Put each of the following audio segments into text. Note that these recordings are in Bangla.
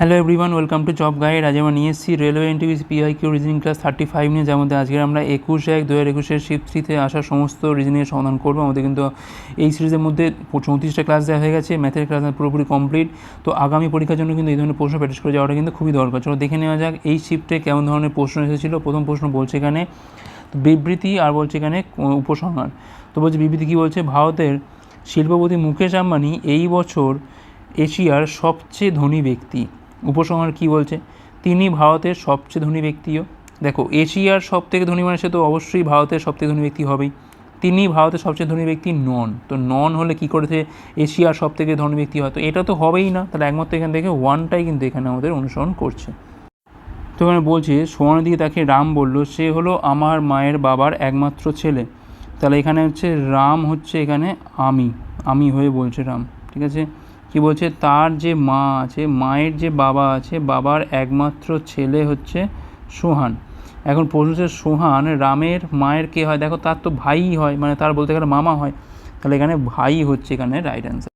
Hello everyone welcome to job guide আজ আমরা নিয়ে এসেছি railway NTPC PYQ reasoning class thirty five নিয়ে, যার মধ্যে আজকে আমরা একুশ এক দু হাজার একুশের শিফট থ্রিতে আসা সমস্ত রিজনিংয়ের সমাধান করব। আমাদের কিন্তু এই সিরিজের মধ্যে চৌত্রিশটা ক্লাস দেওয়া হয়ে গেছে ম্যাথের ক্লাস পুরোপুরি কমপ্লিট তো আগামী পরীক্ষার জন্য কিন্তু এই ধরনের প্রশ্ন প্র্যাকটিস করে যাওয়াটা কিন্তু খুবই দরকার। চলো দেখে নেওয়া যাক এই শিফটে কেমন ধরনের প্রশ্ন এসেছিল। প্রথম প্রশ্ন বলছে এখানে বিবৃতি আর বলছে এখানে উপসংহার। তো বলছে, বিবৃতি কী বলছে? ভারতের শিল্পপতি মুকেশ আম্বানি এই বছর এশিয়ার সবচেয়ে ধনী ব্যক্তি। উপসংহার কী বলছে? তিনি ভারতের সবচেয়ে ধনী ব্যক্তিও। দেখো, এশিয়ার সব থেকে ধনী মানে সে তো অবশ্যই ভারতের সব থেকে ধনী ব্যক্তি হবেই। তিনি ভারতের সবচেয়ে ধনী ব্যক্তি নন। তো নন হলে কী করেছে? এশিয়ার সব থেকে ধনী ব্যক্তি হয়। তো এটা তো হবেই না। তাহলে একমাত্র এখান থেকে ওয়ানটাই কিন্তু এখানে আমাদের অনুসরণ করছে। তো এখানে বলছে সোহানের দিকে তাকে রাম বলল, সে হলো আমার মায়ের বাবার একমাত্র ছেলে। তাহলে এখানে হচ্ছে রাম হচ্ছে এখানে আমি। আমি হয়ে বলছে রাম। ঠিক আছে? কি বলছে? তার যে মা আছে, মায়ের যে বাবা আছে, বাবার একমাত্র ছেলে হচ্ছে সোহান। এখন প্রশ্ন হচ্ছে, সোহান রামের মায়ের কে হয়? দেখো, তার তো ভাই হয় মানে তার বলতে গেলে মামা হয়। তাহলে এখানে ভাই হচ্ছে এখানে রাইট অ্যান্সার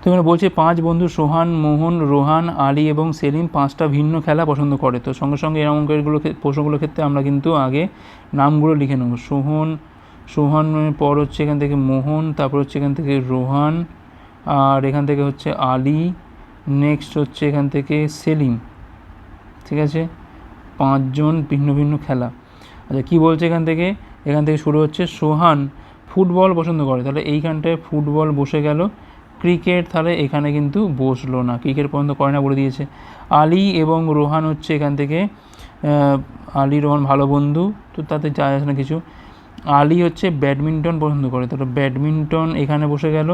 তো এখানে বলছে, পাঁচ বন্ধু সোহান, মোহন, রোহান, আলী এবং সেলিম পাঁচটা ভিন্ন খেলা পছন্দ করে। তো সঙ্গে সঙ্গে এরকম অঙ্কেরগুলো প্রশ্নগুলোর ক্ষেত্রে আমরা কিন্তু আগে নামগুলো লিখে নেব। সোহন সোহান পর হচ্ছে এখান থেকে মোহন, তারপর হচ্ছে এখান থেকে রোহান আর এখান থেকে হচ্ছে আলী নেক্সট হচ্ছে এখান থেকে সেলিম, ঠিক আছে? পাঁচজন ভিন্ন ভিন্ন খেলা। আচ্ছা কী বলছে এখান থেকে? এখান থেকে শুরু হচ্ছে সোহান ফুটবল পছন্দ করে। তাহলে এইখানটায় ফুটবল বসে গেল। ক্রিকেট তাহলে এখানে কিন্তু বসল না। ক্রিকেট পর্যন্ত করে না বলে দিয়েছে। আলী এবং রোহান হচ্ছে এখান থেকে আলী, রোহান ভালো বন্ধু, তো তাতে যায় আসে না কিছু। আলী হচ্ছে ব্যাডমিন্টন পছন্দ করে। তাহলে ব্যাডমিন্টন এখানে বসে গেল।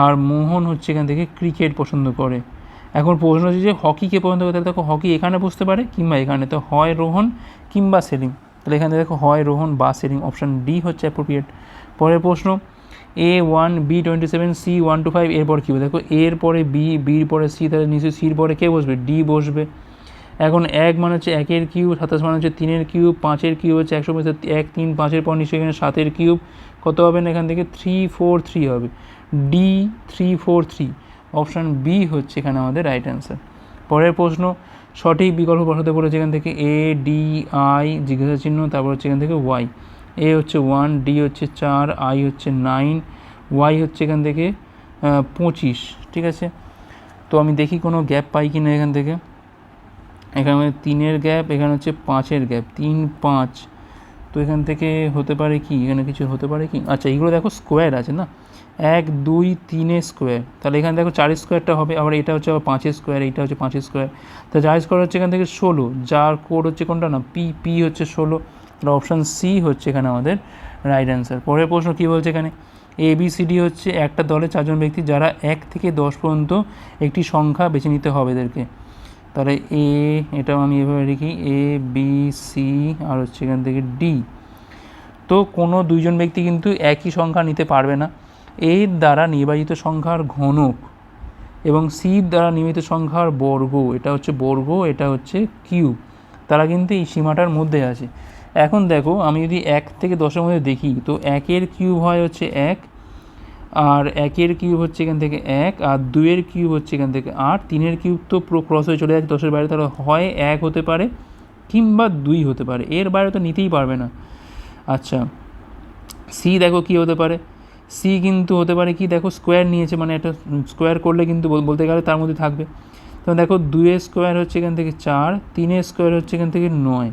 আর মোহন হচ্ছে এখান থেকে ক্রিকেট পছন্দ করে। এখন প্রশ্ন হচ্ছে যে হকি কে পছন্দ করে? তাহলে দেখো হকি এখানে বসতে পারে কিংবা এখানে। তো হয় রোহন কিংবা সেলিম। তাহলে এখানে দেখো হয় রোহন বা সেলিম। অপশান ডি হচ্ছে অ্যাপ্রোপ্রিয়েট পরের প্রশ্ন A one B twenty seven C one two five এরপর কী? দেখো এর পরে বি বির পরে সি তাহলে নিশ্চয়ই সির পরে কে বসবে? ডি বসবে। এখন এক মানে হচ্ছে একের কিউব সাতাশ মানে হচ্ছে তিনের কিউব পাঁচের কিউব হচ্ছে একশো এক, তিন, পাঁচের পর নিশ্চয়ই এখানে সাতের কিউব কত হবে না এখান থেকে? থ্রি ফোর থ্রি হবে। D three four three option B হচ্ছে এখানে আমাদের রাইট অ্যান্সার পরের প্রশ্ন, সঠিক বিকল্প বসাতে বলেছে এখান থেকে এ ডি আই জিজ্ঞাসা চিহ্ন, তারপর হচ্ছে এখান থেকে ওয়াই এ হচ্ছে ওয়ান ডি হচ্ছে চার আই হচ্ছে নাইন ওয়াই হচ্ছে এখান থেকে পঁচিশ, ঠিক আছে? তো আমি দেখি কোনো গ্যাপ পাই কি না এখান থেকে। এখানে তিনের গ্যাপ এখানে হচ্ছে পাঁচের গ্যাপ তিন, পাঁচ। তো এখান থেকে হতে পারে কি? এখানে কিছু হতে পারে কি? আচ্ছা এগুলো দেখো স্কোয়ার আছে না? এক, দুই, তিনে স্কোয়ার তাহলে এখানে দেখো চার স্কোয়ারটা হবে, আবার এটা হচ্ছে আবার পাঁচের স্কোয়ার এইটা হচ্ছে পাঁচের স্কোয়ার তো চার স্কোয়ার হচ্ছে এখান থেকে ষোলো, যার কোড হচ্ছে কোনটা না? পি পি হচ্ছে ষোলো। তাহলে অপশান সি হচ্ছে এখানে আমাদের রাইট অ্যান্সার পরের প্রশ্ন কী বলছে এখানে? এ বি সি ডি হচ্ছে একটা দলে চারজন ব্যক্তি, যারা এক থেকে দশ পর্যন্ত একটি সংখ্যা বেছে নিতে হবে এদেরকে। তাহলে এ এটাও আমি এভাবে লিখি এ বি সি আর হচ্ছে এখান থেকে ডি তো কোনো দুইজন ব্যক্তি কিন্তু একই সংখ্যা নিতে পারবে না। এর দ্বারা নির্বাচিত সংখ্যার ঘনক এবং সির দ্বারা নির্মিত সংখ্যার বর্গ, এটা হচ্ছে বর্গ, এটা হচ্ছে কিউ তারা কিন্তু এই সীমাটার মধ্যে আছে। এখন দেখো, আমি যদি এক থেকে দশের মধ্যে দেখি, তো একের কিউব হয় হচ্ছে এক আর একের কিউব হচ্ছে এখান থেকে এক, আর দুইয়ের কিউব হচ্ছে এখান থেকে আট, তিনের কিউব তো পুরো ক্রস হয়ে চলে যাচ্ছে, দশের বাইরে তাহলে হয় এক হতে পারে কিংবা দুই হতে পারে, এর বাইরে তো নিতেই পারবে না। আচ্ছা সি দেখো কী হতে পারে সি কিন্তু হতে পারে কি, দেখো স্কোয়ার নিয়েছে মানে একটা স্কোয়ার করলে কিন্তু বলতে গেলে তার মধ্যে থাকবে। তো দেখো দুয়ের স্কোয়ার হচ্ছে এখান থেকে চার, তিনের স্কোয়ার হচ্ছে এখান থেকে নয়,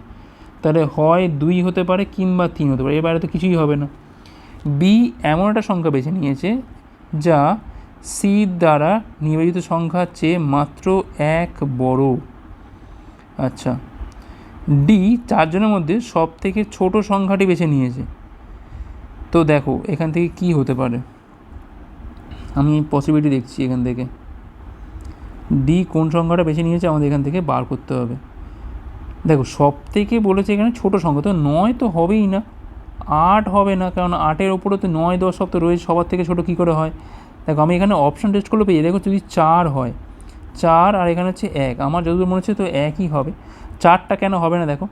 তাহলে হয় দুই হতে পারে কিংবা তিন হতে পারে, এর বাইরে তো কিছুই হবে না। বি এমন একটা সংখ্যা বেছে নিয়েছে যা সি দ্বারা নিবেদিত সংখ্যার চেয়ে মাত্র এক বড়। আচ্ছা। ডি চারজনের মধ্যে সব থেকে ছোট সংখ্যাটি বেছে নিয়েছে। তো দেখো, এখান থেকে কি হতে পারে? আমি পসিবিলিটি দেখছি এখান থেকে। ডি কোন সংখ্যাটা বেছে নিয়েছে আমাদের এখান থেকে বার করতে হবে। দেখো সব থেকে বলেছে এখানে ছোটো সংখ্যা, তো নয় তো হবেই না। আট হবে না, কারণ আটের ওপরে তো নয় দশ সব তো রয়েছে, সবার থেকে ছোটো কী করে হয়? দেখো, আমি এখানে অপশান টেস্ট করলে পেয়ে দেখো, যদি চার হয়, চার আর এখানে হচ্ছে এক, আমার যতদূর মনে হচ্ছে তো একই হবে। চারটা কেন হবে না, দেখো?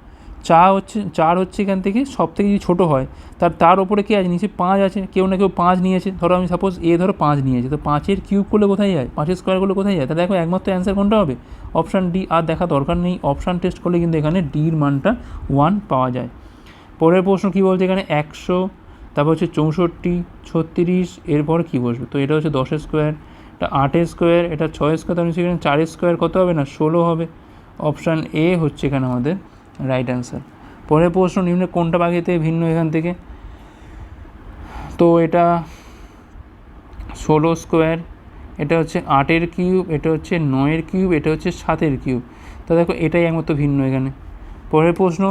চা হচ্ছে, চার হচ্ছে এখান থেকে সব থেকে যদি ছোটো হয়, তার তার ওপরে কে আছে? নিচে পাঁচ আছে, কেউ না কেউ পাঁচ নিয়েছে। ধরো, আমি সাপোজ এ ধরো পাঁচ নিয়েছে, তো পাঁচের কিউব করলে কোথায় যায়? পাঁচের স্কোয়ার করলে কোথায় যায়? তা দেখো, একমাত্র অ্যান্সার কোনটা হবে? অপশান ডি আর দেখা দরকার নেই অপশান টেস্ট করলে কিন্তু এখানে ডির মানটা ওয়ান পাওয়া যায়। পরের প্রশ্ন কী বলছে এখানে? একশো, তারপর হচ্ছে চৌষট্টি, ছত্রিশ, এরপর কী বসবে? তো এটা হচ্ছে দশের স্কোয়ার এটা আটের স্কোয়ার এটা ছয় স্কোয়ার নিচে এখানে চারের স্কোয়ার কত হবে না? ষোলো হবে। অপশান এ হচ্ছে এখানে আমাদের রাইট অ্যান্সার পরের প্রশ্ন, নিম্নে কোনটা বাগিতে ভিন্ন এখান থেকে? তো এটা ষোলো স্কোয়ার এটা হচ্ছে আটের কিউব এটা হচ্ছে নয়ের কিউব এটা হচ্ছে সাতের কিউব তা দেখো এটাই একমাত্র ভিন্ন এখানে। পরের প্রশ্ন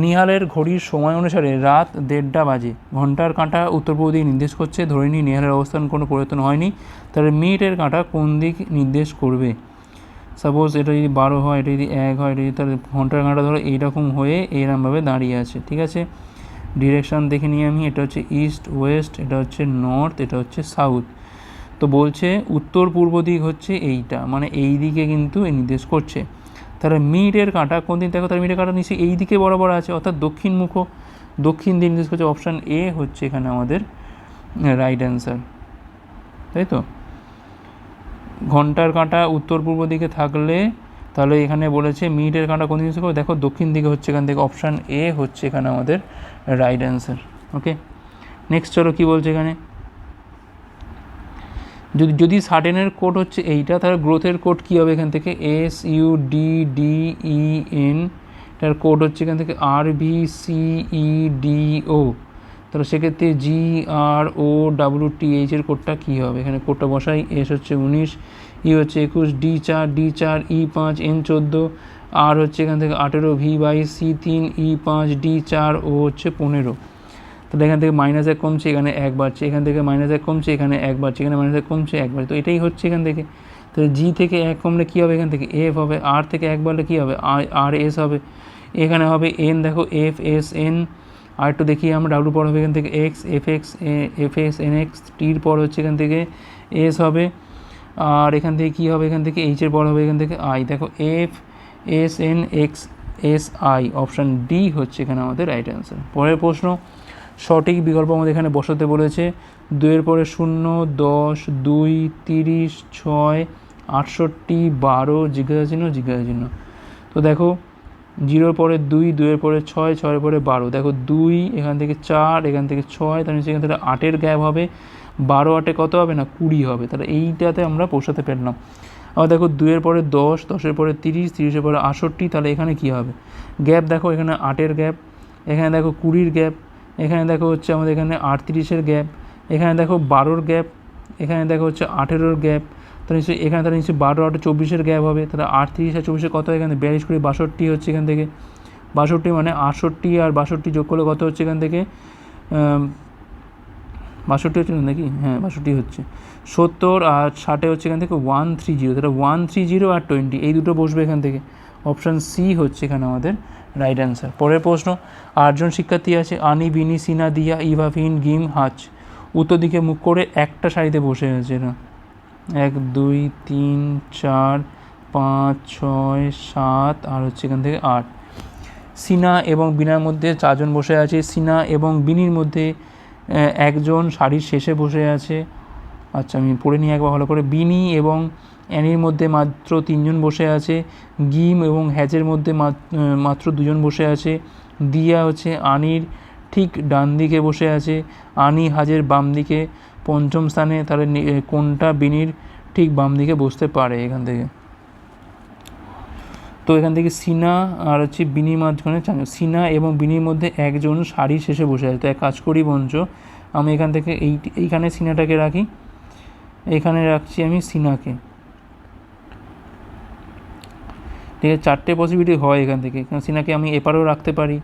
নিহালের ঘড়ির সময় অনুসারে রাত দেড়টা বাজে। ঘণ্টার কাঁটা উত্তর পূর্ব দিক নির্দেশ করছে, ধরে নিই নিহালের অবস্থান কোনো পরিবর্তন হয়নি, তাহলে মিনিটের কাঁটা কোন দিক নির্দেশ করবে? সাপোজ এটা যদি বারো হয়, এটা যদি এক হয়, এটা যদি তাহলে ঘণ্টার কাঁটা ধরো এইরকম হয়ে এইরকমভাবে দাঁড়িয়ে আছে, ঠিক আছে? ডিরেকশান দেখে নিই আমি, এটা হচ্ছে ইস্ট ওয়েস্ট এটা হচ্ছে নর্থ এটা হচ্ছে সাউথ তো বলছে উত্তর পূর্ব দিক হচ্ছে এইটা মানে এই দিকে কিন্তু নির্দেশ করছে। তাহলে মিডের কাঁটা, কোন দিন দেখো তার মিডের কাঁটা নিশ্চয়ই এই দিকে বরাবর আছে, অর্থাৎ দক্ষিণ মুখ, দক্ষিণ দিক নির্দেশ করছে অপশান এ হচ্ছে এখানে আমাদের রাইট অ্যান্সার তাই তো? ঘণ্টার কাঁটা উত্তর পূর্ব দিকে থাকলে, তাহলে এখানে বলেছে মিনিটের কাঁটা কোন দিকে করবে দেখো দক্ষিণ দিকে হচ্ছে এখান থেকে অপশান এ হচ্ছে এখানে আমাদের রাইট অ্যান্সার ওকে নেক্সট চলো কী বলছে এখানে? যদি যদি সাডেনের কোড হচ্ছে এইটা, তাহলে গ্রোথের কোড কী হবে এখান থেকে? S U D D E N এটার কোড হচ্ছে এখান থেকে R V C E D O তাহলে সেক্ষেত্রে জি আর ও ডাব্লু টি এইচ এর কোডটা কী হবে? এখানে কোডটা বসাই এস হচ্ছে উনিশ ই হচ্ছে একুশ ডি চার ডি চার ই পাঁচ এন চোদ্দ আর হচ্ছে এখান থেকে আঠেরো ভি বাইশ সি তিন ই পাঁচ ডি চার ও হচ্ছে পনেরো। তাহলে এখান থেকে মাইনাস এক কমছে, এখানে এক বাড়ছে, এখান থেকে মাইনাস এক কমছে, এখানে এক বাড়ছে, এখানে মাইনাস এক কমছে, এক বাড়ছে, তো এটাই হচ্ছে এখান থেকে। তো জি থেকে এক কমলে কী হবে এখান থেকে? এফ হবে আর থেকে এক বাড়লে কী হবে? আর এস হবে। এখানে হবে এন দেখো এফ এস এন আর একটু দেখি আমরা ডাব্লু পর হবে এখান থেকে X F X F S N X টির পর হচ্ছে এখান থেকে এস হবে। আর এখান থেকে কী হবে? এখান থেকে এইচের পর হবে এখান থেকে আই দেখো F S N X S I option D হচ্ছে এখানে আমাদের রাইট অ্যান্সার পরের প্রশ্ন সঠিক বিকল্প আমাদের এখানে বসাতে বলেছে। দুইয়ের পরে শূন্য, দশ, দুই, তিরিশ, ছয়, আটষট্টি, বারো, জিজ্ঞাসা চিহ্ন জিজ্ঞাসা চিহ্ন। তো দেখো, জিরোর পরে দুই, দুইয়ের পরে ছয়, ছয়ের পরে বারো। দেখো, দুই, এখান থেকে চার, এখান থেকে ছয়, তার নিচে এখান থেকে আটের গ্যাপ হবে। বারো আটে কত হবে না? কুড়ি হবে। তাহলে এইটাতে আমরা পোষাতে পারলাম। আবার দেখো, দুইয়ের পরে দশ, দশের পরে তিরিশ, তিরিশের পরে আষট্টি তাহলে এখানে কী হবে? গ্যাপ দেখো, এখানে আটের গ্যাপ। এখানে দেখো, কুড়ির গ্যাপ। এখানে দেখো হচ্ছে আমাদের এখানে আটত্রিশের গ্যাপ, এখানে দেখো বারোর গ্যাপ, এখানে দেখো হচ্ছে আঠেরোর গ্যাপ, তাহলে নিশ্চয়ই এখানে তাহলে নিশ্চয়ই বারো আটে চব্বিশের গ্যাপ হবে, তাহলে আটত্রিশ আর চব্বিশের কত এখানে বিয়াল্লিশ কুড়ি বাষট্টি হচ্ছে এখান থেকে। বাষট্টি মানে আটষট্টি আর বাষট্টি যোগ করলে কত হচ্ছে এখান থেকে? বাষট্টি হচ্ছে নাকি? হ্যাঁ বাষট্টি হচ্ছে। সত্তর আর ষাটে হচ্ছে এখান থেকে ওয়ান থ্রি জিরো তাহলে ওয়ান থ্রি জিরো আর টোয়েন্টি এই দুটো বসবে এখান থেকে। অপশান সি হচ্ছে এখানে আমাদের। রাইট অ্যান্সার পরের প্রশ্ন, আটজন শিক্ষার্থী আছে, আনি, বিনি, সিনা, দিয়া ইভাফিন গিম, হাচ। উত্তর দিকে মুখ করে একটা সারিতে বসে আছে এরা এক, দুই, তিন, চার, পাঁচ, ছয়, সাত, আর হচ্ছে এখান থেকে আট। সিনা এবং বিনার মধ্যে চারজন বসে আছে। সিনা এবং বিনির মধ্যে একজন শাড়ির শেষে বসে আছে। আচ্ছা আমি পড়ে নিই একবার ভালো করে। বিনি এবং অ্যানির মধ্যে মাত্র তিনজন বসে আছে, গিম এবং হ্যাজের মধ্যে মাত্র দুজন বসে আছে, দিয়া হচ্ছে আনির ঠিক ডান দিকে বসে আছে, আনি হাজের বাম দিকে, পঞ্চম স্থানে তাহলে কোনটা বিনির ঠিক বাম দিকে বসতে পারে এখান থেকে। তো এখান থেকে সিনা আর হচ্ছে বিনির মাঝখানে সিনা এবং বিনির মধ্যে একজন শাড়ির শেষে বসে আছে। তো এক কাজ করি বঞ্চ, আমি এখান থেকে এই, এইখানে সিনাটাকে রাখি, এখানে রাখছি আমি সিনাকে। ঠিক আছে চারটে পসিবিলিটি হয় এখান থেকে। সিনাকে আমি এপারেও রাখতে পারি,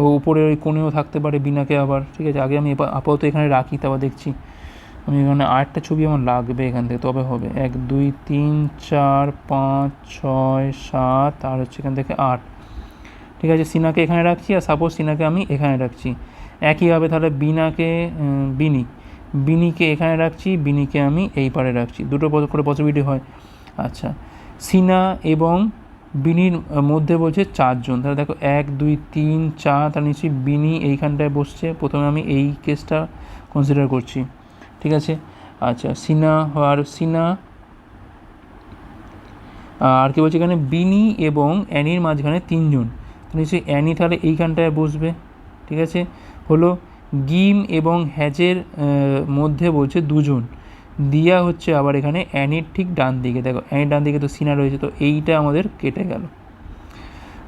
ও উপরে ওই কোণেও থাকতে পারে বিনাকে আবার, ঠিক আছে? আগে আমি আপাতত এখানে রাখি, তারপর দেখছি। আমি এখানে আটটা ছবি আমার লাগবে এখান থেকে, তবে হবে। এক, দুই, তিন, চার, পাঁচ, ছয়, সাত, আর হচ্ছে এখান থেকে আট। ঠিক আছে, সিনাকে এখানে রাখছি, আর সাপোজ সিনাকে আমি এখানে রাখছি। একইভাবে তাহলে বিনাকে বিনি। বিনিকে এখানে রাখছি, বিনিকে আমি এই পারে রাখছি। দুটো করে পসিবিলিটি হয়। আচ্ছা সিনা এবং বিনির মধ্যে বলছে চারজন। তাহলে দেখো এক, দুই, তিন, চার, তার নিশ্চয়ই বিনি এইখানটায় বসছে। প্রথমে আমি এই কেসটা কনসিডার করছি। ঠিক আছে? আচ্ছা সিনা আর সিনা, আর কি বলছে এখানে? বিনি এবং অ্যানির মাঝখানে তিনজন। নিশ্চয়ই অ্যানি তাহলে এইখানটায় বসবে। ঠিক আছে? হলো গিম এবং হ্যাজের মধ্যে বলছে দুজন। দিয়া হচ্ছে আবার এখানে অ্যানির ঠিক ডান দিকে। দেখো, অ্যানির ডান দিকে তো সিনা রয়েছে, তো এইটা আমাদের কেটে গেল।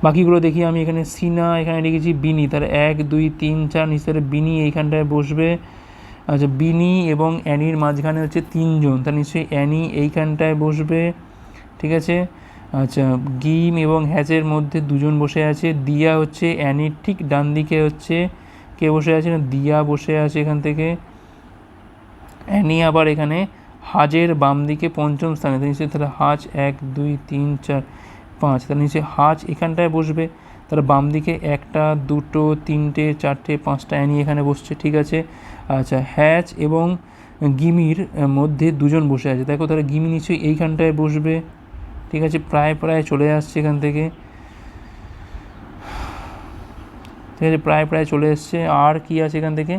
বাকিগুলো দেখি, আমি এখানে সিনা, এখানে লিখেছি বিনি। তাহলে এক, দুই, তিন, চার নিচে বিনি এইখানটায় বসবে। আচ্ছা বিনি এবং অ্যানির মাঝখানে হচ্ছে তিনজন তার নিশ্চয়ই অ্যানি এইখানটায় বসবে। ঠিক আছে? আচ্ছা গিম এবং হ্যাচের মধ্যে দুজন বসে আছে। দিয়া হচ্ছে অ্যানির ঠিক ডান দিকে হচ্ছে। কে বসে আছে না? দিয়া বসে আছে এখান থেকে। অ্যানি আবার এখানে হাজের বাম দিকে পঞ্চম স্থানে তার নিশ্চয়ই তাহলে হাজ এক, দুই, তিন, চার, পাঁচ তার নিচে হাজ এখানটায় বসবে। তার বাম দিকে একটা, দুটো, তিনটে, চারটে, পাঁচটা অ্যানি এখানে বসছে, ঠিক আছে? আচ্ছা হ্যাচ এবং গিমির মধ্যে দুজন বসে আছে। দেখো তাহলে গিমি নিশ্চয়ই এইখানটায় বসবে, ঠিক আছে? প্রায় প্রায় চলে আসছে এখান থেকে। ঠিক আছে, প্রায় প্রায় চলে এসছে। আর কি আছে এখান থেকে?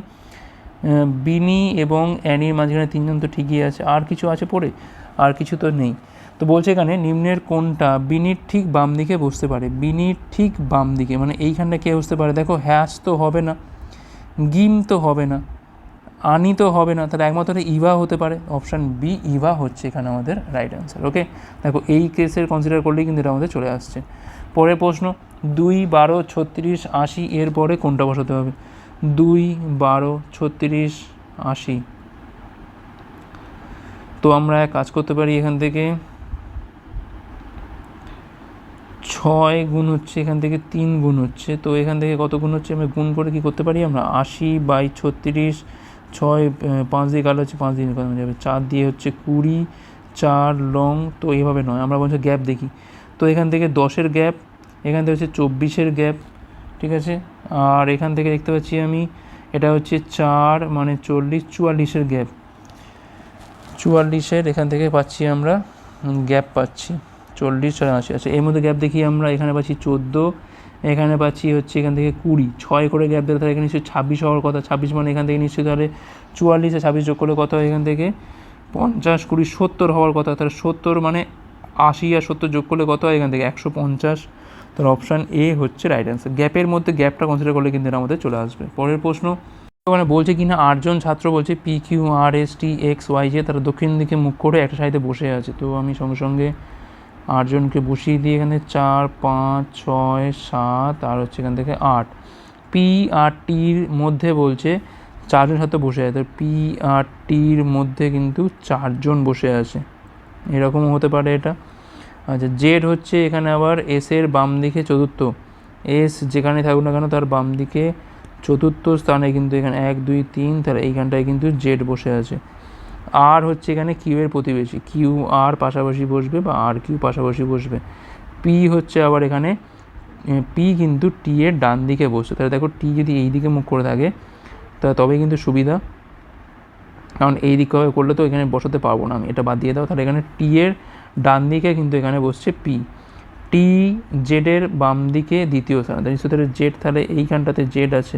বিনি এবং অ্যানির মাঝখানে তিনজন তো ঠিকই আছে, আর কিছু আছে পড়ে, আর কিছু তো নেই। তো বলছে এখানে নিম্নের কোনটা? বিনির ঠিক বাম দিকে বসতে পারে। বিনির ঠিক বাম দিকে মানে এইখানটা কে বসতে পারে? দেখো হ্যাস তো হবে না, গিম তো হবে না, আনি তো হবে না, তাহলে একমাত্র ইভা হতে পারে। অপশান বি, ইভা হচ্ছে এখানে আমাদের রাইট অ্যান্সার, ওকে? দেখো, এই কেসের কনসিডার করলেই কিন্তু এটা আমাদের চলে আসছে। পরের প্রশ্ন, দুই, বারো, ছত্রিশ, আশি এর পরে কোনটা বসাতে হবে? দুই, বারো, ছত্রিশ, আশি। তো আমরা কাজ করতে পারি এখান থেকে। ছয় গুণ হচ্ছে এখান থেকে তিন গুণ হচ্ছে। তো এখান থেকে কত গুণ হচ্ছে? আমরা গুণ করে কি করতে পারি? আমরা আশি বাই ছত্রিশ, ছয় পাঁচ দিয়ে কালো হচ্ছে, পাঁচ দিয়ে কত যাবে চার দিয়ে হচ্ছে কুড়ি, চার লং, তো এইভাবে নয়। আমরা বলছি গ্যাপ দেখি। তো এখান থেকে দশের গ্যাপ, এখান থেকে হচ্ছে চব্বিশের গ্যাপ ঠিক আছে? আর এখান থেকে দেখতে পাচ্ছি আমি, এটা হচ্ছে চার মানে চল্লিশ, চুয়াল্লিশের গ্যাপ। চুয়াল্লিশের এখান থেকে পাচ্ছি আমরা গ্যাপ পাচ্ছি। চল্লিশ ছয় আশি আচ্ছা এর মধ্যে গ্যাপ দেখি আমরা, এখানে পাচ্ছি চোদ্দ, এখানে পাচ্ছি হচ্ছে এখান থেকে কুড়ি। ছয় করে গ্যাপ দিলে তাহলে এখানে নিশ্চয়ই ছাব্বিশ হওয়ার কথা, ছাব্বিশ মানে এখান থেকে নিশ্চয়ই তাহলে চুয়াল্লিশ আর ছাব্বিশ যোগ করলে কত হয় এখান থেকে? পঞ্চাশ, কুড়ি, সত্তর হওয়ার কথা, তাহলে সত্তর মানে আশি আর সত্তর যোগ করলে কত হয় এখান থেকে? একশো পঞ্চাশ। তাহলে অপশান এ হচ্ছে রাইট অ্যান্সার গ্যাপের মধ্যে গ্যাপটা কনসিডার করলে কিন্তু এটা আমাদের চলে আসবে। পরের প্রশ্ন ওখানে বলছে কি না আটজন ছাত্র বলছে P Q R S T X Y J তারা দক্ষিণ দিকে মুখ করে একটা সাইডে বসে আছে। তো আমি সঙ্গে সঙ্গে আটজনকে বসিয়ে দিয়ে এখানে, চার, পাঁচ, ছয়, সাত, আর হচ্ছে এখান থেকে আট। পি আর টির মধ্যে বলছে চারজন ছাত্র বসে আছে। পি আর টির মধ্যে কিন্তু চারজন বসে আছে। এরকমও হতে পারে এটা। আচ্ছা জেড হচ্ছে এখানে আবার এস এর বাম দিকে চতুর্থ। এস যেখানে থাকুক না কেন, তার বাম দিকে চতুর্থ স্থানে কিন্তু এখানে এক, দুই, তিন, তাহলে এইখানটায় কিন্তু জেড বসে আছে। আর হচ্ছে এখানে কিউ এর প্রতিবেশী। কিউ আর পাশাপাশি বসবে বা আর কিউ পাশাপাশি বসবে। পি হচ্ছে আবার এখানে পি কিন্তু টি এর ডান দিকে বসছে তাহলে দেখো টি যদি এই দিকে মুখ করে থাকে, তা তবে কিন্তু সুবিধা। কারণ এই দিকভাবে করলে তো এখানে বসাতে পারব না আমি। এটা বাদ দিয়ে দাও, তাহলে এখানে টি এর ডান দিকে কিন্তু এখানে বসছে পি টি জেডের বাম দিকে দ্বিতীয় স্থানে তাহলে তাহলে জেড তাহলে এইখানটাতে জেড আছে।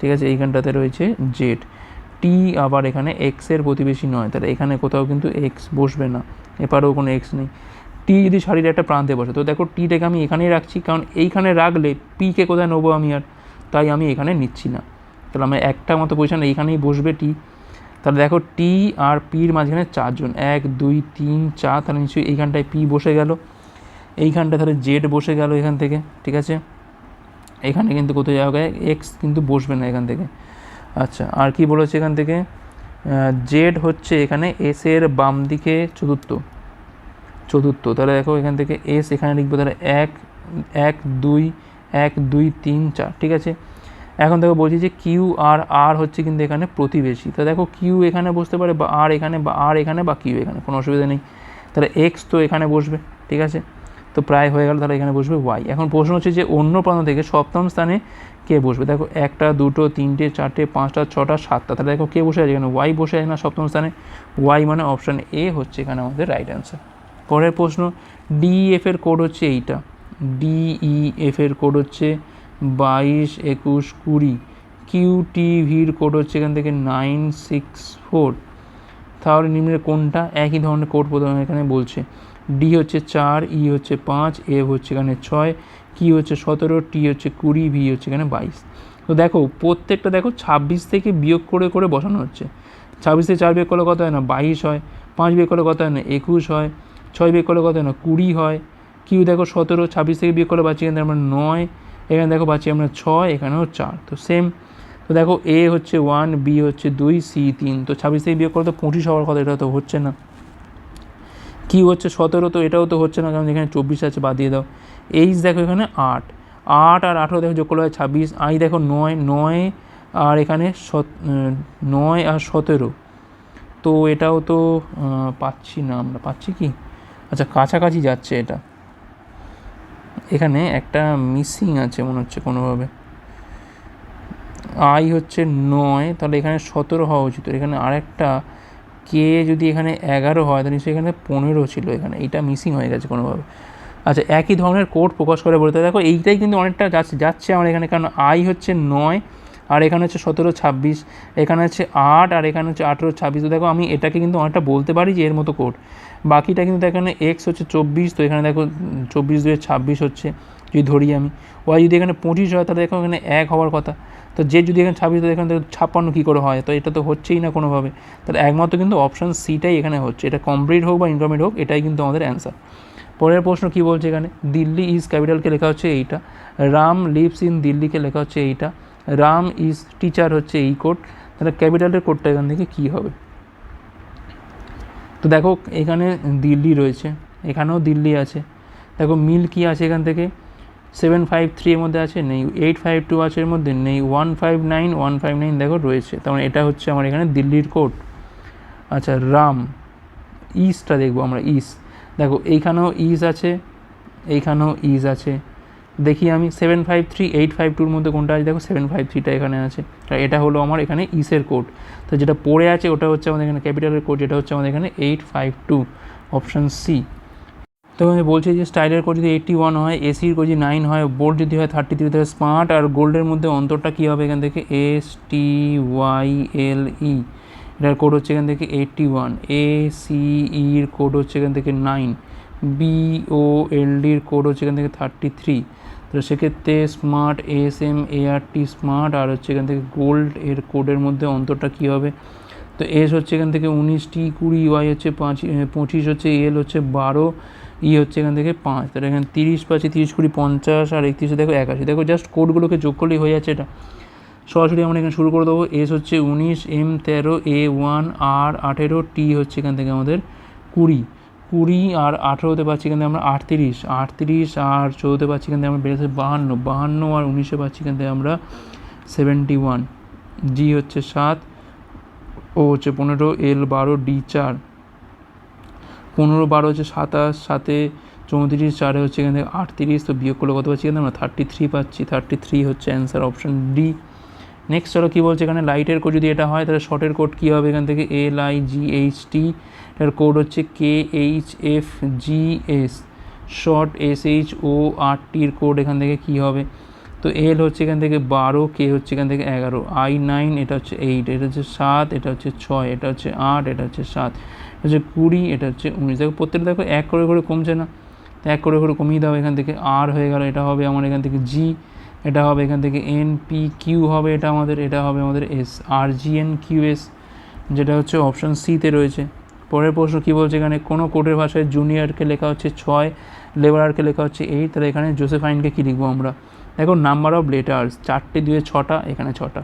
ঠিক আছে, এইখানটাতে রয়েছে জেড টি আবার এখানে এক্সের প্রতিবেশী নয়, তাহলে এখানে কোথাও কিন্তু এক্স বসবে না, এপারেও কোনো এক্স নেই। টি যদি শাড়ির একটা প্রান্তে বসে, তো দেখো টিটাকে আমি এখানেই রাখছি, কারণ এইখানে রাখলে পিকে কোথায় নেব আমি আর? তাই আমি এখানে নিচ্ছি না। তাহলে আমার একটা মতো পজিশন এইখানেই বসবে টি তাহলে দেখো টি আর পির মাঝখানে চারজন। এক, দুই, তিন, চার, তাহলে নিশ্চয়ই এইখানটায় পি বসে গেল। এইখানটা তাহলে জেড বসে গেল এখান থেকে, ঠিক আছে? এখানে কিন্তু কোথাও জায়গায় এক্স কিন্তু বসবে না এখান থেকে। আচ্ছা আর কি বলেছে এখান থেকে? জেড হচ্ছে এখানে এস এর বাম দিকে চতুর্থ। চতুর্থ, তাহলে দেখো এখান থেকে এস এখানে লিখব তাহলে এক এক, দুই এক, দুই, তিন, চার, ঠিক আছে? এখন দেখো বলছি যে কিউ আর আর হচ্ছে কিন্তু এখানে প্রতিবেশী। তো দেখো কিউ এখানে বসতে পারে বা আর এখানে বা আর এখানে বা কিউ এখানে, কোনো অসুবিধা নেই। তাহলে এক্স তো এখানে বসবে, ঠিক আছে? তো প্রায় হয়ে গেল, তাহলে এখানে বসবে ওয়াই এখন প্রশ্ন হচ্ছে যে অন্য প্রান্ত থেকে সপ্তম স্থানে কে বসবে? দেখো একটা, দুটো, তিনটে, চারটে, পাঁচটা, ছটা, সাতটা। তাহলে দেখো কে বসে আছে এখানে? ওয়াই বসে আছে না সপ্তম স্থানে? ওয়াই মানে অপশান এ হচ্ছে এখানে আমাদের রাইট অ্যান্সার পরের প্রশ্ন ডিএফ এর কোড হচ্ছে এইটা। ডিইএফ এর কোড হচ্ছে বাইশ একুশ কুড়ি। কিউ টিভির কোড হচ্ছে এখান থেকে নাইন সিক্স ফোর। তাহলে নিম্নের কোনটা? একই ধরনের কোড প্রথমে এখানে বলছে। ডি হচ্ছে চার ই হচ্ছে পাঁচ এফ হচ্ছে এখানে ছয় কি হচ্ছে সতেরো টি হচ্ছে কুড়ি ভি হচ্ছে এখানে বাইশ। তো দেখো, প্রত্যেকটা দেখো ছাব্বিশ থেকে বিয়োগ করে করে বসানো হচ্ছে। ছাব্বিশ থেকে চার বিয়োগ করলে কত হয় না? বাইশ হয়। পাঁচ বিয়োগ করলে কত হয় না? একুশ হয়। ছয় বিয়োগ করলে কত হয় না? কুড়ি হয়। কিউ দেখো সতেরো, ছাব্বিশ থেকে বিয়োগ করলে পাচ্ছি এখানে আমরা নয়। এখানে দেখো পাচ্ছি আমরা ছয়, এখানেও চার। তো সেম তো দেখো এ হচ্ছে ওয়ান বি হচ্ছে দুই সি তিন। তো ছাব্বিশ থেকে বিয়োগ করলে তো পঁচিশ হওয়ার কথা, এটা তো হচ্ছে না। কি হচ্ছে সতেরো, তো এটাও তো হচ্ছে না, কারণ এখানে চব্বিশ আছে, বাদ দিয়ে দাও। এইচ দেখো এখানে আট। আট আর আঠেরো দেখো যোগ করলে হয় ছাব্বিশ। আই দেখো নয় নয় আর এখানে সত নয় আর সতেরো। তো এটাও তো পাচ্ছি না আমরা। পাচ্ছি কি? আচ্ছা কাছাকাছি যাচ্ছে এটা। এখানে একটা মিসিং আছে মনে হচ্ছে কোনোভাবে। আই হচ্ছে নয়, তাহলে এখানে সতেরো হওয়া উচিত। এখানে আরেকটা কে যদি এখানে এগারো হয়, তাহলে নিশ্চয়ই এখানে পনেরো ছিল এখানে। এটা মিসিং হয়ে গেছে কোনোভাবে। আচ্ছা একই ধরনের কোড প্রকাশ করে বলতে দেখো, এইটাই কিন্তু অনেকটা যাচ্ছে যাচ্ছে আমার এখানে। কারণ আই হচ্ছে নয়, আর এখানে হচ্ছে সতেরো, ছাব্বিশ, এখানে হচ্ছে আট, আর এখানে হচ্ছে আঠেরো, ছাব্বিশ। দেখো, আমি এটাকে কিন্তু অনেকটা বলতে পারি যে এর মতো কোড বাকিটা কিন্তু এখানে এক্স হচ্ছে চব্বিশ, তো এখানে দেখো চব্বিশ দুয়ে ছাব্বিশ হচ্ছে, যদি ধরি আমি। ওয়াই যদি এখানে পঁচিশ হয়, তাহলে দেখো এখানে এক হওয়ার কথা। তো যে যদি এখানে ছাব্বিশ তো এখানে ছাপ্পান্ন কী করে হয়? তো এটা তো হচ্ছেই না কোনোভাবে। তাহলে একমাত্র কিন্তু অপশান সিটাই এখানে হচ্ছে। এটা কমপ্লিট হোক বা ইনকমপ্লিট হোক, এটাই কিন্তু আমাদের অ্যান্সার পরের প্রশ্ন কী বলছে এখানে? দিল্লি ইজ ক্যাপিটালকে লেখা হচ্ছে এইটা। রাম লিভস ইন দিল্লিকে লেখা হচ্ছে এইটা। রাম ইজ টিচার হচ্ছে এই কোড। তাহলে ক্যাপিটালের কোডটা এখান থেকে কী হবে? তো দেখো, এখানে দিল্লি রয়েছে, এখানেও দিল্লি আছে। দেখো, মিল কি আছে এখান থেকে? সেভেন ফাইভ থ্রি এর মধ্যে আছে, নেই এইট ফাইভ টু আছে এর মধ্যে, নেই one five nine, one five nine দেখো রয়েছে। তার মানে এটা হচ্ছে আমার এখানে দিল্লির কোড। আচ্ছা রাম, ইস্টটা দেখব আমরা ইস দেখো, এইখানেও ইজ আছে, এইখানেও ইজ আছে। দেখি আমি seven five three eight five টুর মধ্যে কোনটা আছে? দেখো সেভেন ফাইভ থ্রিটা এখানে আছে। এটা হলো আমার এখানে ইসের কোড তো যেটা পড়ে আছে ওটা হচ্ছে আমাদের এখানে ক্যাপিটালের কোড যেটা হচ্ছে আমাদের এখানে eight five two option C তো আমি বলছি যে স্টাইলের কোড যদি এইটটি ওয়ান হয় এসির কোড যদি নাইন হয় বোল্ড যদি হয় থার্টি থ্রি তাহলে স্মার্ট আর গোল্ডের মধ্যে অন্তরটা কী হবে এখান থেকে? এস টি ওয়াই এল ই এটার কোড হচ্ছে এখান থেকে এইটটি ওয়ান এ সি ইর কোড হচ্ছে এখান থেকে নাইন বি ও এল ডির কোড হচ্ছে এখান থেকে থার্টি থ্রি তো সেক্ষেত্রে smart S M A R T smart আর হচ্ছে এখান থেকে গোল্ড এর কোডের মধ্যে অন্তরটা কী হবে? তো এস হচ্ছে এখান থেকে উনিশ টি কুড়ি ওয়াই হচ্ছে পাঁচ পঁচিশ হচ্ছে এল হচ্ছে বারো ই হচ্ছে এখান থেকে পাঁচ। তাহলে এখানে তিরিশ পাচ্ছি তিরিশ, কুড়ি, পঞ্চাশ আর একত্রিশে দেখো একাশি। দেখো জাস্ট কোডগুলোকে যোগ করলেই হয়ে যাচ্ছে এটা। সরাসরি আমরা এখানে শুরু করে দেবো। এস হচ্ছে উনিশ এম তেরো এ ওয়ান আর আঠেরো টি হচ্ছে এখান থেকে আমাদের কুড়ি। কুড়ি আর আঠেরোতে পাচ্ছি থেকে আমরা আটত্রিশ। আটত্রিশ আর চৌদ্দতে পাচ্ছি থেকে আমরা বেড়েছে বাহান্ন। বাহান্ন আর উনিশে পাচ্ছি কিন্তু আমরা সেভেন্টি ওয়ান জি হচ্ছে সাত ও হচ্ছে পনেরো এল বারো ডি চার। পনেরো, বারো হচ্ছে সাতাশ, সাতে চৌত্রিশ, চারে হচ্ছে এখান থেকে আটত্রিশ। তো বিয়োগ করলে কত পাচ্ছি এখানে আমরা থার্টি থ্রি পাচ্ছি। থার্টি থ্রি হচ্ছে অ্যান্সার অপশন ডি নেক্সট চলো কী বলছে? এখানে লাইটের কোড যদি এটা হয়, তাহলে শর্টের কোড কী হবে? এখান থেকে L I G H T এটার কোড হচ্ছে K H F G S short S H O R টির কোড এখান থেকে কী হবে? তো এল হচ্ছে এখান থেকে বারো কে হচ্ছে এখান থেকে এগারো আই নাইন এটা হচ্ছে এইট এটা হচ্ছে সাত, এটা হচ্ছে ছয়, এটা হচ্ছে আট, এটা হচ্ছে সাত, এটা হচ্ছে কুড়ি, এটা হচ্ছে উনিশ। দেখো, প্রত্যেকটা দেখো এক করে করে কমছে না। তো এক করে করে কমিয়ে দাও, এখান থেকে আর হয়ে গেল, এটা হবে আমার এখান থেকে জি এটা হবে এখান থেকে এন পি কিউ হবে এটা আমাদের, এটা হবে আমাদের S R G N Q S যেটা হচ্ছে অপশান সিতে রয়েছে। পরের প্রশ্ন কী বলছে এখানে? কোনো কোডের ভাষায় জুনিয়রকে লেখা হচ্ছে ছয় লেবারারকে লেখা হচ্ছে এইট তাহলে এখানে জোসেফাইনকে কী লিখব আমরা? দেখো নাম্বার অফ লেটার্স চারটে দুয়ে ছটা, এখানে ছটা।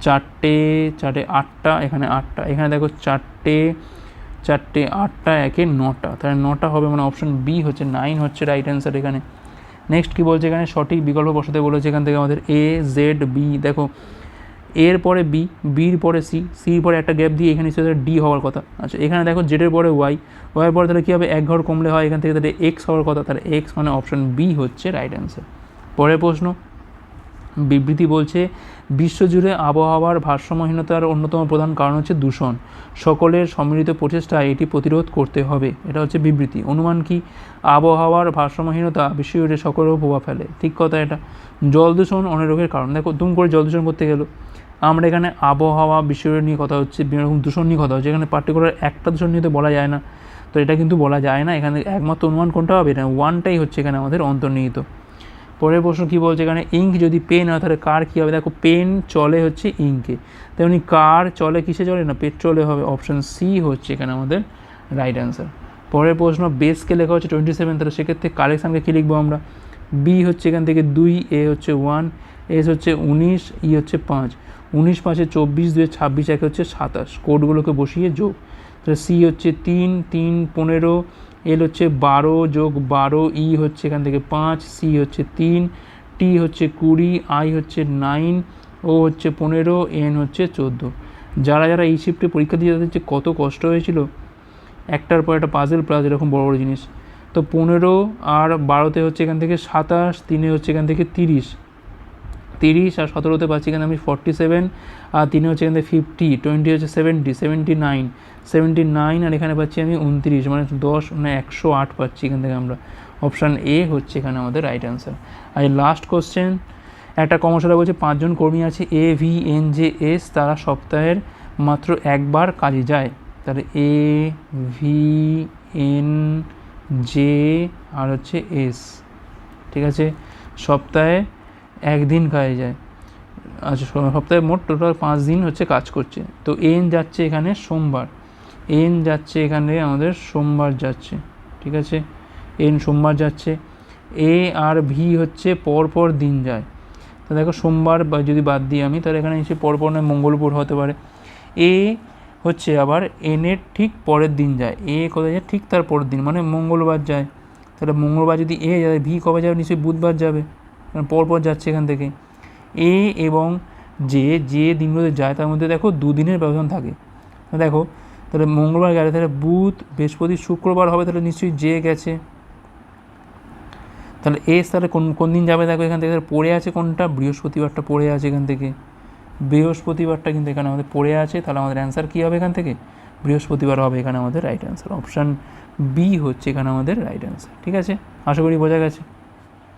চারটে চারটে আটটা, এখানে আটটা। এখানে দেখো, চারটে চারটে আটটা, একে নটা। তাহলে নটা হবে মানে অপশন বি হচ্ছে নাইন হচ্ছে রাইট অ্যান্সার এখানে। নেক্সট কী বলছে এখানে? সঠিক বিকল্প বসাতে বলেছে এখান থেকে আমাদের এ জেড বি দেখো এর পরে বি বির পরে সি সির পরে একটা গ্যাপ দিয়ে এখানে হিসেবে ডি হওয়ার কথা। আচ্ছা এখানে দেখো জেডের পরে ওয়াই ওয়াইয়ের পরে তাহলে কী হবে? এক ঘর কমলে হয়, এখান থেকে তাহলে এক্স হওয়ার কথা। তাহলে এক্স মানে অপশন বি হচ্ছে রাইট অ্যান্সার পরের প্রশ্ন, বিবৃতি বলছে, বিশ্বজুড়ে আবহাওয়ার ভারসাম্যহীনতার অন্যতম প্রধান কারণ হচ্ছে দূষণ। সকলের সম্মিলিত প্রচেষ্টায় এটি প্রতিরোধ করতে হবে। এটা হচ্ছে বিবৃতি। অনুমান কি? আবহাওয়ার ভারসাম্যহীনতা বিশ্বজুড়ে সকলের প্রভাব ফেলে। ঠিক কথা এটা। জল দূষণ অনেক রোগের কারণ। দেখো, দুম করে জল দূষণ করতে গেলো। আমরা এখানে আবহাওয়া বিষয় নিয়ে কথা হচ্ছে বিভিন্ন রকম দূষণ নিয়ে কথা হচ্ছে। এখানে পার্টিকুলার একটা দূষণ নিয়ে তো বলা যায় না। তো এটা কিন্তু বলা যায় না। এখানে একমাত্র অনুমান কোনটা হবে? না ওয়ানটাই হচ্ছে এখানে আমাদের অন্তর্নিহিত। পরের প্রশ্ন কী বলছে এখানে? ইঙ্ক যদি পেন হয়, তাহলে কার কী হবে? দেখো, পেন চলে হচ্ছে ইঙ্কে। তেমনি কার চলে, কিসে চলে? না, পেট্রোলে হবে। অপশান সি হচ্ছে এখানে আমাদের রাইট অ্যান্সার পরের প্রশ্ন বেসকে লেখা হচ্ছে টোয়েন্টি সেভেন তাহলে সেক্ষেত্রে কালেকশানকে কী লিখব আমরা? বি হচ্ছে এখান থেকে দুই এ হচ্ছে ওয়ান এস হচ্ছে উনিশ ই হচ্ছে পাঁচ। উনিশ পাঁচে চব্বিশ দুয়ে ছাব্বিশ, একে হচ্ছে সাতাশ। কোডগুলোকে বসিয়ে যোগ। তাহলে সি হচ্ছে তিন তিন পনেরো, এল হচ্ছে বারো যোগ বারো, ই হচ্ছে এখান থেকে পাঁচ, সি হচ্ছে তিন, টি হচ্ছে কুড়ি, আই হচ্ছে নাইন, ও হচ্ছে পনেরো, এন হচ্ছে চোদ্দ। যারা যারা এই শিফটে পরীক্ষা দিয়ে যাচ্ছে, কত কষ্ট হয়েছিল? একটার পর একটা পাজেল প্লাস এরকম বড় বড় জিনিস। তো পনেরো আর বারোতে হচ্ছে এখান থেকে সাতাশ, তিনে হচ্ছে এখান থেকে তিরিশ। তিরিশ আর সতেরোতে পাচ্ছি এখানে আমি ফর্টি সেভেন আর তিনে হচ্ছে এখান ফিফটি টোয়েন্টি হচ্ছে seventy seventy nine seventy nine আর এখানে পাচ্ছি আমি উনত্রিশ মানে দশ মানে একশো আট পাচ্ছি এখান থেকে আমরা। অপশান এ হচ্ছে এখানে আমাদের রাইট অ্যান্সার আর লাস্ট কোশ্চেন একটা কর্মশালা বলছে পাঁচজন কর্মী আছে A V N J S তারা সপ্তাহের মাত্র একবার কাজে যায়। তাহলে এ ভি এন জে আর হচ্ছে এস ঠিক আছে? সপ্তাহে একদিন কাজে যায়। আচ্ছা সপ্তাহে মোট টোটাল পাঁচ দিন হচ্ছে কাজ করছে। তো এন যাচ্ছে এখানে সোমবার। এন যাচ্ছে এখানে আমাদের সোমবার যাচ্ছে, ঠিক আছে? এন সোমবার যাচ্ছে। এ আর ভি হচ্ছে পর পর দিন যায়। তো দেখো সোমবার বা যদি বাদ দিই আমি, তাহলে এখানে এসে পরপর নয় মঙ্গলবার হতে পারে। এ হচ্ছে আবার এনের ঠিক পরের দিন যায়। এ কোথায় যায়? ঠিক তার পরের দিন মানে মঙ্গলবার যায়। তাহলে মঙ্গলবার যদি এ যায়, ভি কবে যাবে নিশ্চয়ই বুধবার যাবে। কারণ পরপর যাচ্ছে এখান থেকে। এ এবং যে যে দিনগুলোতে যায়, তার মধ্যে দেখো দুদিনের ব্যবধান থাকে। দেখো, তাহলে মঙ্গলবার গেলে তাহলে বুধ, বৃহস্পতি, শুক্রবার হবে, তাহলে নিশ্চয়ই যে গেছে। তাহলে এস তাহলে কোন কোন দিন যাবে দেখো এখান থেকে? তাহলে পড়ে আছে কোনটা? বৃহস্পতিবারটা পড়ে আছে এখান থেকে। বৃহস্পতিবারটা কিন্তু এখানে আমাদের পড়ে আছে, তাহলে আমাদের অ্যান্সার কী হবে এখান থেকে? বৃহস্পতিবার হবে এখানে আমাদের রাইট অ্যান্সার অপশান বি হচ্ছে এখানে আমাদের রাইট অ্যান্সার ঠিক আছে? আশা করি বোঝা গেছে।